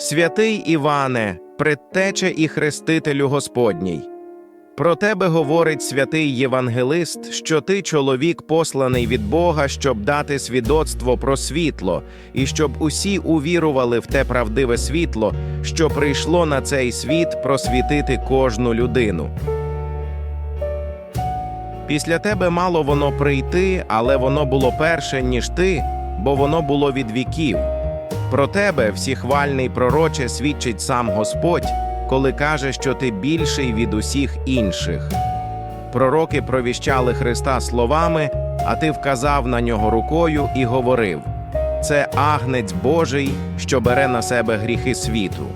Святий Іване, предтече і хрестителю Господній. Про тебе говорить святий Євангелист, що ти чоловік посланий від Бога, щоб дати свідоцтво про світло, і щоб усі увірували в те правдиве світло, що прийшло на цей світ просвітити кожну людину. Після тебе мало воно прийти, але воно було перше, ніж ти, бо воно було від віків. Про тебе, всіхвальний пророче, свідчить сам Господь, коли каже, що ти більший від усіх інших. Пророки провіщали Христа словами, а ти вказав на нього рукою і говорив: Це агнець Божий, що бере на себе гріхи світу.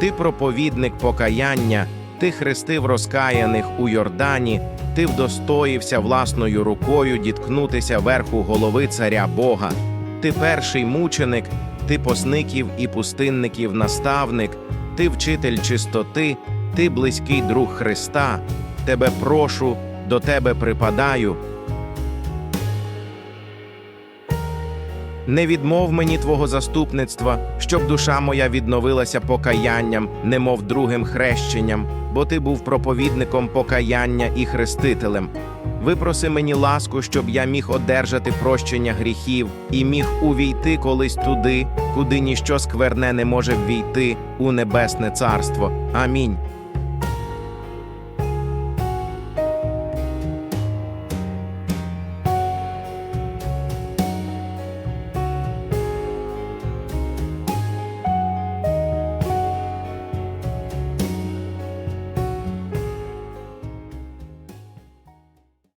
Ти проповідник покаяння, ти хрестив розкаяних у Йордані, ти вдостоївся власною рукою діткнутися верху голови царя Бога. Ти перший мученик, ти посників і пустинників наставник, ти вчитель чистоти, ти близький друг Христа. Тебе прошу, до тебе припадаю. Не відмов мені твого заступництва, щоб душа моя відновилася покаянням, немов другим хрещенням, бо ти був проповідником покаяння і хрестителем. Випроси мені ласку, щоб я міг одержати прощення гріхів і міг увійти колись туди, куди ніщо скверне не може ввійти у небесне царство. Амінь.